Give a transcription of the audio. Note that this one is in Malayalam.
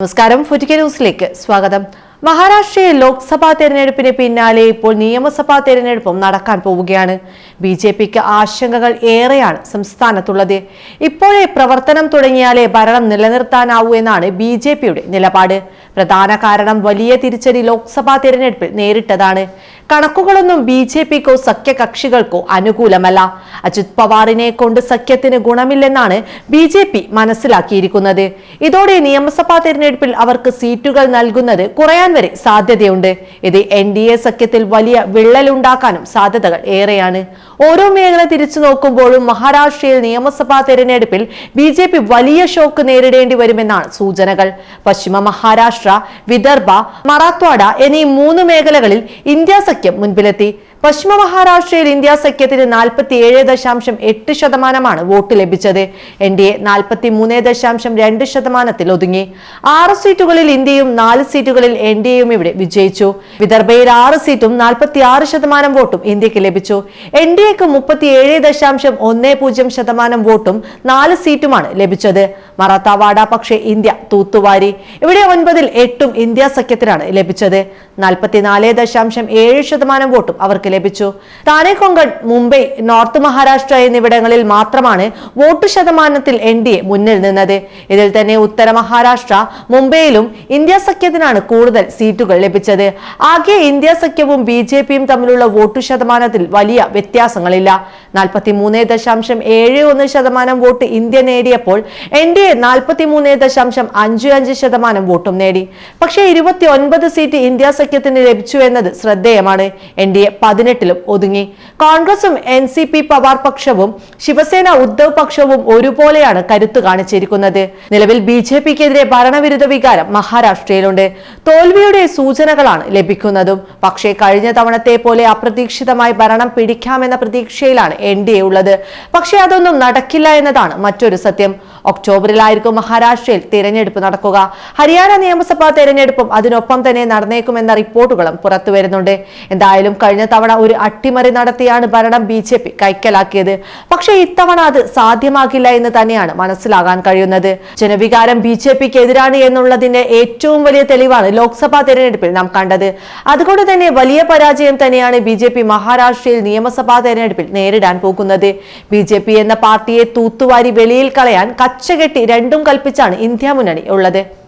നമസ്കാരം. ഫുറ്റിക്ക ന്യൂസിലേക്ക് സ്വാഗതം. മഹാരാഷ്ട്രയിൽ ലോക്സഭാ തെരഞ്ഞെടുപ്പിന് പിന്നാലെ ഇപ്പോൾ നിയമസഭാ തെരഞ്ഞെടുപ്പും നടക്കാൻ പോവുകയാണ്. ബി ജെ പിക്ക് ആശങ്കകൾ ഏറെയാണ് സംസ്ഥാനത്തുള്ളത്. ഇപ്പോഴേ പ്രവർത്തനം തുടങ്ങിയാലേ ഭരണം നിലനിർത്താനാവൂ എന്നാണ് ബി ജെ പിയുടെ നിലപാട്. പ്രധാന കാരണം വലിയ തിരിച്ചടി ലോക്സഭാ തിരഞ്ഞെടുപ്പിൽ നേരിട്ടതാണ്. കണക്കുകളൊന്നും ബി ജെ പിക്കോ സഖ്യകക്ഷികൾക്കോ അനുകൂലമല്ല. അജിത് പവാറിനെ കൊണ്ട് സഖ്യത്തിന് ഗുണമില്ലെന്നാണ് ബി ജെ പി മനസ്സിലാക്കിയിരിക്കുന്നത്. ഇതോടെ നിയമസഭാ തെരഞ്ഞെടുപ്പിൽ അവർക്ക് സീറ്റുകൾ നൽകുന്നത് കുറയാൻ വരെ സാധ്യതയുണ്ട്. ഇത് എൻ ഡി എ സഖ്യത്തിൽ വലിയ വിള്ളലുണ്ടാക്കാനും സാധ്യതകൾ ഏറെയാണ്. ഓരോ മേഖല തിരിച്ചു നോക്കുമ്പോഴും മഹാരാഷ്ട്രയിൽ നിയമസഭാ തെരഞ്ഞെടുപ്പിൽ ബി വലിയ ഷോക്ക് നേരിടേണ്ടി വരുമെന്നാണ് സൂചനകൾ. പശ്ചിമ മഹാരാഷ്ട്ര വിദർഭ മറാത്വാഡ എന്നീ മൂന്ന് മേഖലകളിൽ ഇന്ത്യ സഖ്യം മുൻപിലെത്തി. പശ്ചിമ മഹാരാഷ്ട്രയിൽ ഇന്ത്യ സഖ്യത്തിന് നാൽപ്പത്തി ഏഴ് ദശാംശം എട്ട് ശതമാനമാണ് വോട്ട് ലഭിച്ചത്. എൻ ഡി എ നാൽപ്പത്തി മൂന്ന് ദശാംശം രണ്ട് ശതമാനത്തിൽ ഒതുങ്ങി. ആറ് സീറ്റുകളിൽ ഇന്ത്യയും നാല് സീറ്റുകളിൽ എൻ ഡി എയും ഇവിടെ വിജയിച്ചു. വിദർഭയിൽ ആറ് സീറ്റും നാൽപ്പത്തി ആറ് ശതമാനം വോട്ടും ഇന്ത്യയ്ക്ക് ലഭിച്ചു. എൻ ഡി എക്ക് മുപ്പത്തി ഏഴ് ദശാംശം ഒന്ന് പൂജ്യം ശതമാനം വോട്ടും നാല് സീറ്റുമാണ് ലഭിച്ചത്. മറാത്താവാഡ പക്ഷേ ഇന്ത്യ തൂത്തുവാരി. ഇവിടെ ഒൻപതിൽ എട്ടും ഇന്ത്യ സഖ്യത്തിനാണ് ലഭിച്ചത്. നാൽപ്പത്തിനാല് ദശാംശം ഏഴ് ശതമാനം വോട്ടും അവർക്ക് ലഭിച്ചു. താനെ കൊങ്കൺ മുംബൈ നോർത്ത് മഹാരാഷ്ട്ര എന്നിവിടങ്ങളിൽ മാത്രമാണ് വോട്ട് ശതമാനത്തിൽ എൻ ഡി എ മുന്നിൽ നിന്നത്. ഇതിൽ തന്നെ ഉത്തര മഹാരാഷ്ട്ര മുംബൈയിലും ഇന്ത്യ സഖ്യത്തിനാണ് കൂടുതൽ സീറ്റുകൾ ലഭിച്ചത്. ആകെ ഇന്ത്യ സഖ്യവും ബി ജെ പിയും തമ്മിലുള്ള വോട്ട് ശതമാനത്തിൽ വലിയ വ്യത്യാസങ്ങളില്ല. നാൽപ്പത്തി മൂന്ന് ദശാംശം ഏഴ് ഒന്ന് ശതമാനം വോട്ട് ഇന്ത്യ നേടിയപ്പോൾ എൻ ഡി എ നാൽപ്പത്തി മൂന്ന് ദശാംശം അഞ്ച് അഞ്ച് ശതമാനം വോട്ടും നേടി. പക്ഷേ ഇരുപത്തി ഒൻപത് സീറ്റ് ഇന്ത്യ സഖ്യത്തിന് ലഭിച്ചു എന്നത് ശ്രദ്ധേയമാണ്. എൻ ഡി എ പതിനെട്ടിലും ഒതുങ്ങി. കോൺഗ്രസും എൻ സി പി പവാർ പക്ഷവും ശിവസേന ഉദ്ധവ് പക്ഷവും ഒരുപോലെയാണ് കരുത്തു കാണിച്ചിരിക്കുന്നത്. നിലവിൽ ബി ജെ പിക്കെതിരെ ഭരണവിരുദ്ധ വികാരം മഹാരാഷ്ട്രയിലുണ്ട്. തോൽവിയുടെ സൂചനകളാണ് ലഭിക്കുന്നതും. പക്ഷേ കഴിഞ്ഞ തവണത്തെ പോലെ അപ്രതീക്ഷിതമായി ഭരണം പിടിക്കാമെന്ന പ്രതീക്ഷയിലാണ് എൻ ഡി എ ഉള്ളത്. പക്ഷേ അതൊന്നും നടക്കില്ല എന്നതാണ് മറ്റൊരു സത്യം. ഒക്ടോബറിലായിരിക്കും മഹാരാഷ്ട്രയിൽ തിരഞ്ഞെടുപ്പ് നടക്കുക. ഹരിയാന നിയമസഭാ തെരഞ്ഞെടുപ്പും അതിനൊപ്പം തന്നെ നടന്നേക്കുമെന്ന റിപ്പോർട്ടുകളും പുറത്തുവരുന്നുണ്ട്. എന്തായാലും കഴിഞ്ഞ തവണ ഒരു അട്ടിമറി നടത്തിയാണ് ഭരണം ബി ജെ പി കൈക്കലാക്കിയത്. പക്ഷേ ഇത്തവണ അത് സാധ്യമാകില്ല എന്ന് തന്നെയാണ് മനസ്സിലാകാൻ കഴിയുന്നത്. ജനവികാരം ബി ജെ പിക്ക് എതിരാണ് എന്നുള്ളതിന്റെ ഏറ്റവും വലിയ തെളിവാണ് ലോക്സഭാ തെരഞ്ഞെടുപ്പിൽ നാം കണ്ടത്. അതുകൊണ്ട് തന്നെ വലിയ പരാജയം തന്നെയാണ് ബി ജെ പി മഹാരാഷ്ട്രയിൽ നിയമസഭാ തെരഞ്ഞെടുപ്പിൽ നേരിടാൻ പോകുന്നത്. ബി ജെ പി എന്ന പാർട്ടിയെ തൂത്തുവാരി വെളിയിൽ കളയാൻ കച്ചകെട്ടി രണ്ടും കൽപ്പിച്ചാണ് ഇന്ത്യ മുന്നണി ഉള്ളത്.